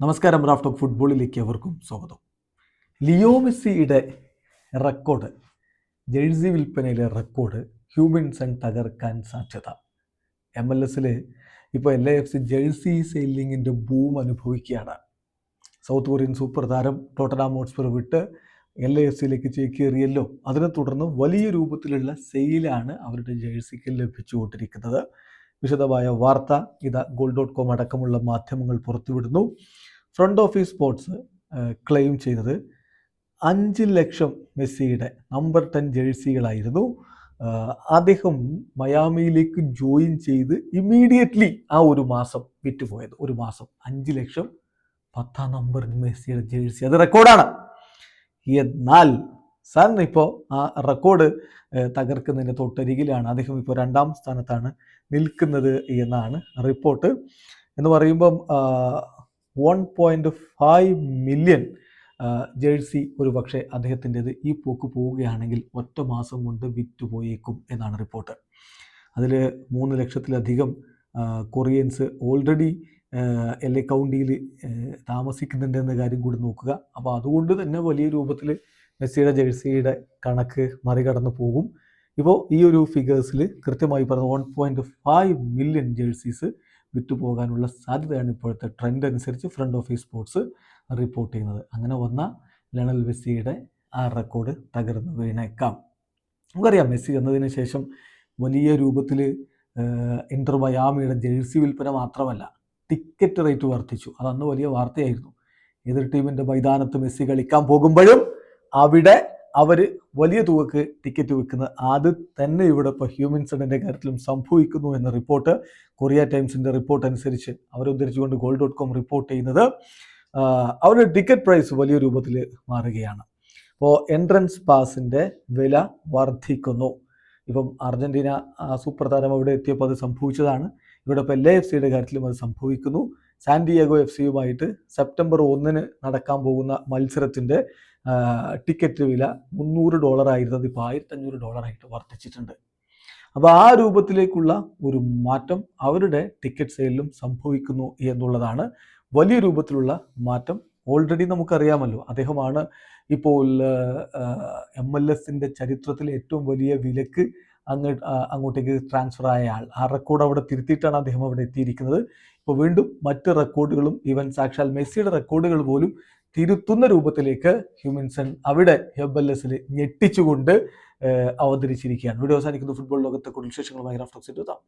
നമസ്കാരം raft of ഫുട്ബോളിലേക്ക് അവർക്കും സ്വാഗതം. ലിയോ മെസ്സിയുടെ റെക്കോർഡ് ജേഴ്സി വിൽപ്പനയിലെ റെക്കോർഡ് ഹ്യൂമിൻസൺ തകർക്കാൻ സാധ്യത. എം എൽ എസിൽ ഇപ്പോൾ എൽ എഫ് സി ജേഴ്സി സെയിലിങ്ങിന്റെ ബൂം അനുഭവിക്കുകയാണ്. സൗത്ത് കൊറിയൻ സൂപ്പർ താരം ടോട്ടനാം ഹോട്ട്സ്പർ വിട്ട് എൽ എഫ് സിയിലേക്ക് ചേക്കേറിയല്ലോ. അതിനെ തുടർന്ന് വലിയ രൂപത്തിലുള്ള സെയിലാണ് അവരുടെ ജേഴ്സിക്ക് ലഭിച്ചുകൊണ്ടിരിക്കുന്നത്. വിശദമായ വാർത്ത ഇത് ഗോൾ ഡോട്ട് കോം അടക്കമുള്ള മാധ്യമങ്ങൾ പുറത്തുവിടുന്നു. ഫ്രണ്ട് ഓഫീസ് സ്പോർട്സ് ക്ലെയിം ചെയ്തത് അഞ്ച് ലക്ഷം മെസ്സിയുടെ നമ്പർ ടെൻ ജേഴ്സികളായിരുന്നു അദ്ദേഹം മയാമിയിലേക്ക് ജോയിൻ ചെയ്ത് ഇമ്മീഡിയറ്റ്ലി ആ ഒരു മാസം വിറ്റുപോയത്. ഒരു മാസം അഞ്ച് ലക്ഷം പത്താം നമ്പർ മെസ്സിയുടെ ജേഴ്സി അത് റെക്കോർഡാണ് എന്നാൽ സൺ ഇപ്പോൾ ആ റെക്കോർഡ് തകർക്കുന്നതിന്റെ തൊട്ടരികിലാണ്. അദ്ദേഹം ഇപ്പോൾ രണ്ടാം സ്ഥാനത്താണ് നിൽക്കുന്നത് എന്നാണ് റിപ്പോർട്ട്. എന്ന് പറയുമ്പം one point five million jersey ഒരു പക്ഷേ അദ്ദേഹത്തിന്റെത് ഈ പോക്ക് പോവുകയാണെങ്കിൽ ഒറ്റ മാസം കൊണ്ട് വിറ്റുപോയേക്കും എന്നാണ് റിപ്പോർട്ട്. അതിൽ മൂന്ന് ലക്ഷത്തിലധികം കൊറിയൻസ് ഓൾറെഡി എൽ എ കൗണ്ടിയിൽ താമസിക്കുന്നുണ്ട് എന്ന കാര്യം കൂടി നോക്കുക. അപ്പോൾ അതുകൊണ്ട് തന്നെ വലിയ രൂപത്തിൽ മെസ്സിയുടെ ജേഴ്സിയുടെ കണക്ക് മറികടന്നു പോകും. ഇപ്പോൾ ഈ ഒരു ഫിഗേഴ്സിൽ കൃത്യമായി പറഞ്ഞ one point five million jerseys വിറ്റുപോകാനുള്ള സാധ്യതയാണ് ഇപ്പോഴത്തെ ട്രെൻഡ് അനുസരിച്ച് ഫ്രണ്ട് ഓഫീസ് സ്പോർട്സ് റിപ്പോർട്ട് ചെയ്യുന്നത്. അങ്ങനെ വന്ന ലണൽ മെസ്സിയുടെ ആ റെക്കോർഡ് തകർന്നു വീണേക്കാം. നമുക്കറിയാം മെസ്സി എന്നതിന് ശേഷം വലിയ രൂപത്തിൽ ഇന്റർ മയാമിയുടെ ജേഴ്സി വിൽപ്പന മാത്രമല്ല ടിക്കറ്റ് റേറ്റ് വർദ്ധിച്ചു. അത് അന്ന് വലിയ വാർത്തയായിരുന്നു. എതിർ ടീമിന്റെ മൈതാനത്ത് മെസ്സി കളിക്കാൻ പോകുമ്പോഴും അവിടെ അവർ വലിയ തുകക്ക് ടിക്കറ്റ് വെക്കുന്ന അത് തന്നെ ഇവിടെ ഇപ്പോൾ ഹ്യൂമൻ ഹ്യൂമൻസണിന്റെ കാര്യത്തിലും സംഭവിക്കുന്നു എന്ന റിപ്പോർട്ട് കൊറിയ ടൈംസിന്റെ റിപ്പോർട്ട് അനുസരിച്ച് അവരുദ്ധരിച്ചുകൊണ്ട് ഗോൾഡ് ഡോട്ട് കോം റിപ്പോർട്ട് ചെയ്യുന്നത് അവരുടെ ടിക്കറ്റ് പ്രൈസ് വലിയ രൂപത്തിൽ മാറുകയാണ്. അപ്പോൾ എൻട്രൻസ് പാസിന്റെ വില വർദ്ധിക്കുന്നു. ഇപ്പം അർജന്റീന സൂപ്രധാനം അവിടെ എത്തിയപ്പോൾ അത് സംഭവിച്ചതാണ്. ഇവിടെ ഇപ്പോൾ എൽ എഫ് സിയുടെ കാര്യത്തിലും അത് സംഭവിക്കുന്നു. സാൻഡിയേഗോ എഫ് സിയുമായിട്ട് സെപ്റ്റംബർ ഒന്നിന് നടക്കാൻ പോകുന്ന മത്സരത്തിന്റെ ടിക്കറ്റ് വില മുന്നൂറ് ഡോളർ ആയിരുന്നത് ഇപ്പോൾ ആയിരത്തഞ്ഞൂറ് ഡോളറായിട്ട് വർദ്ധിച്ചിട്ടുണ്ട്. അപ്പോൾ ആ രൂപത്തിലേക്കുള്ള ഒരു മാറ്റം അവരുടെ ടിക്കറ്റ് സെയിലിലും സംഭവിക്കുന്നു എന്നുള്ളതാണ് വലിയ രൂപത്തിലുള്ള മാറ്റം. ഓൾറെഡി നമുക്കറിയാമല്ലോ അദ്ദേഹമാണ് ഇപ്പോൾ എം എൽ എസിന്റെ ചരിത്രത്തിലെ ഏറ്റവും വലിയ വിലക്ക് അങ്ങ് അങ്ങോട്ടേക്ക് ട്രാൻസ്ഫർ ആയ ആൾ. ആ റെക്കോർഡ് അവിടെ തിരുത്തിയിട്ടാണ് അദ്ദേഹം അവിടെ എത്തിയിരിക്കുന്നത്. ഇപ്പോൾ വീണ്ടും മറ്റ് റെക്കോർഡുകളും ഈവൻ സാക്ഷാൽ മെസ്സിയുടെ റെക്കോർഡുകൾ പോലും തിരുത്തുന്ന രൂപത്തിലേക്ക് ഹ്യൂമൻസൺ അവിടെ ഹെബല്ലസിൽ ഞെട്ടിച്ചുകൊണ്ട് അവതരിച്ചിരിക്കുകയാണ്. വീഡിയോ അവസാനിക്കുന്നു. ഫുട്ബോൾ ലോകത്തെ കൂടുതൽ വിശേഷങ്ങളുമായി എത്താം